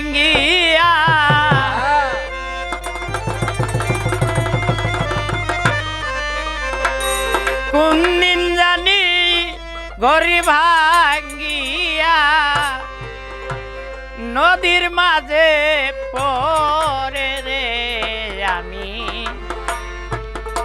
ভাঙ্গিয়া কোন দিন জানি গরি ভাঙ্গিয়া নদীর মাঝে পরে রে আমি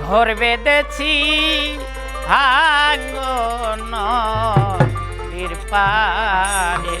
ঘর বেঁধেছি ভাঙ্গ নদীর পারে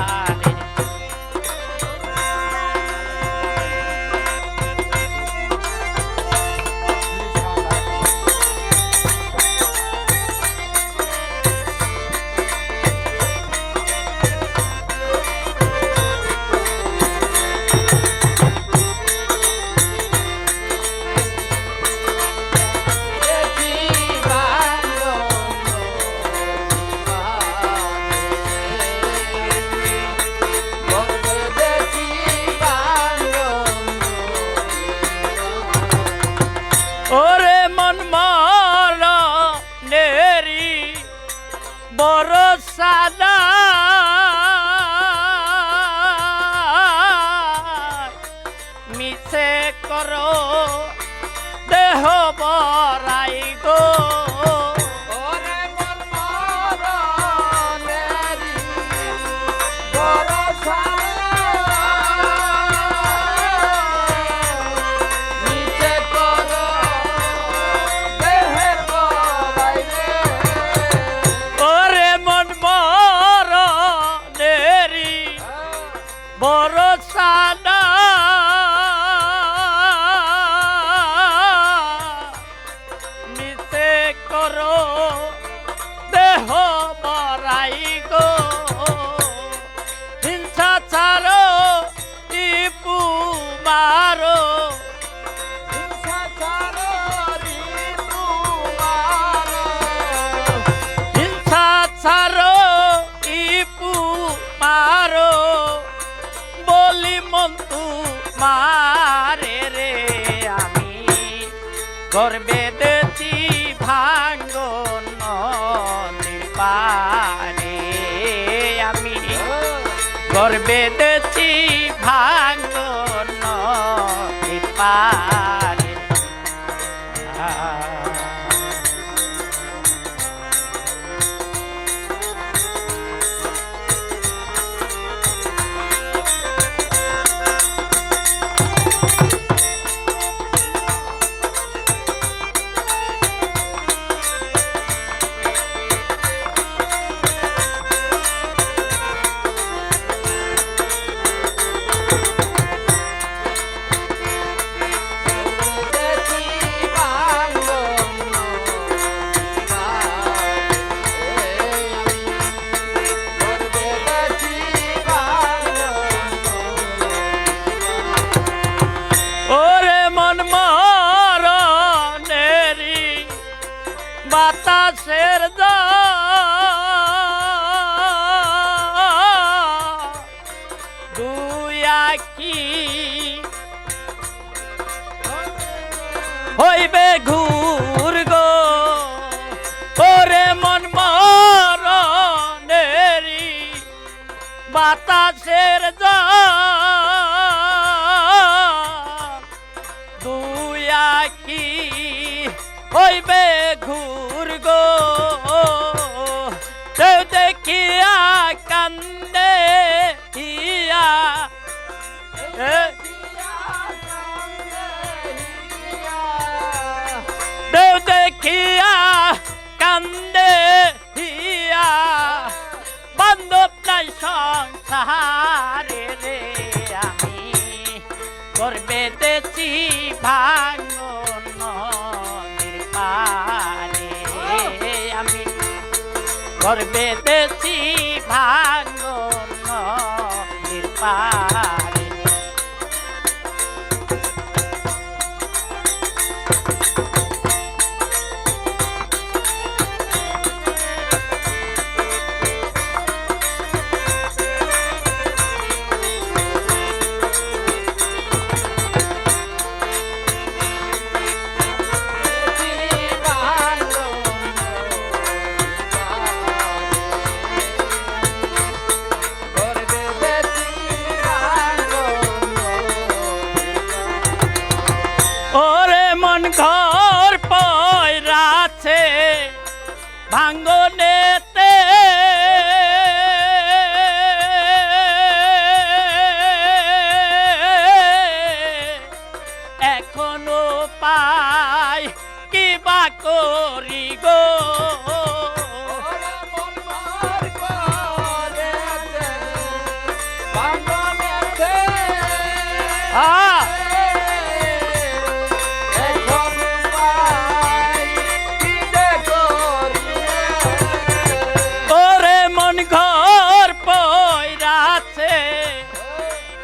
মিছে করো দেহ বরাই গো। মন্তু মারে রে আমি। গর্বে দেছি ভাঙ্গ আমি গর্বে দেছি ভাঙ্গ আখি হইবে ঘুর গো, ওরে মন মরণেরি বাতাসের দা দুই আখি হইবে ঘুর গো দেখিয়া কান্দে সংসারে রে আমি করবে দেছি ভাঙন পারে আমি করবে দেশি ভাঙন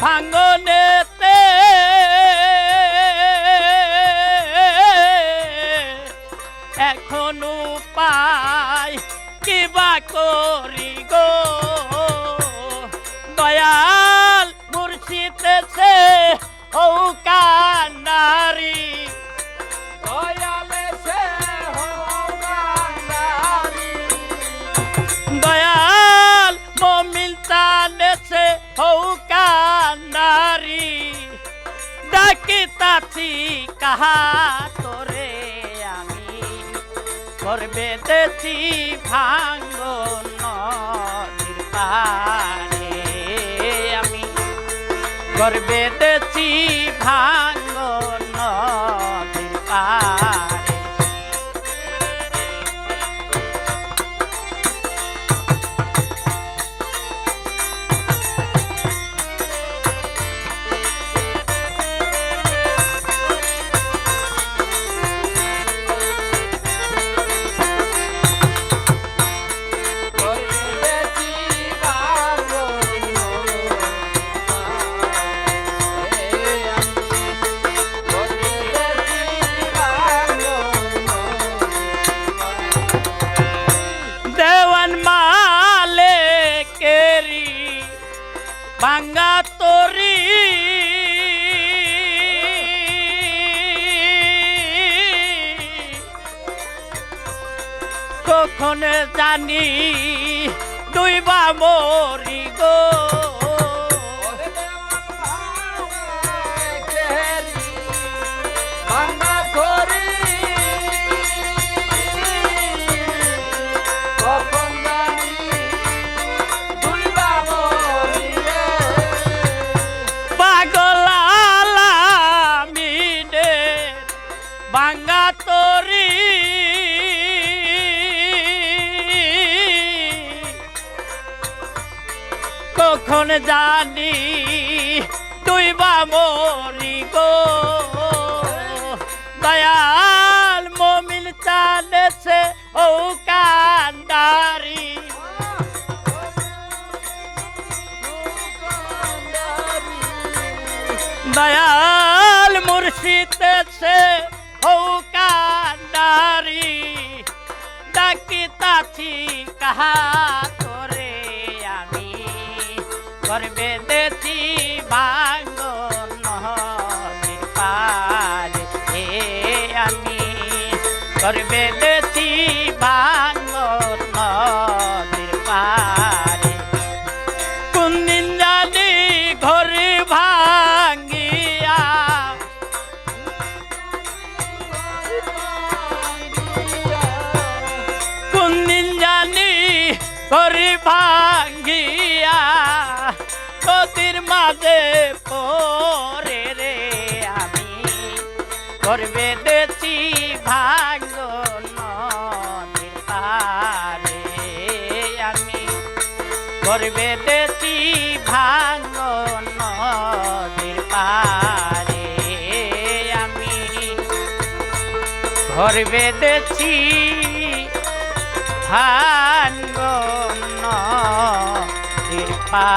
ভাঙ্গনেতে ডাকিতাছি কাহা তোরে আমি? করবে দেছি ভাঙ্গ নদীর আমি। করবে দেছি ভাঙ্গ নদীর কখন জানি দুই বা মরি গো। কখন জানি তুই বা মরি গো। দয়াল মমিন চালেছে ও কান্দারি দয়াল মুর্শিদেছে ও কান্দারি ডাকিতাছি কাহা তোরে আমি করবে দেশি ভাঙ্গ নদীর পারে আমি করবে দেছি ঘরে ভাঙ্গিয়া নদীর মাঝে পরে রে আমি। করবে দেছি ভাঙ্গ আমি। করবে দেছি ভাঙ্গ আমি। ঘর বেঁধেছি ভাঙ্গন কৃপা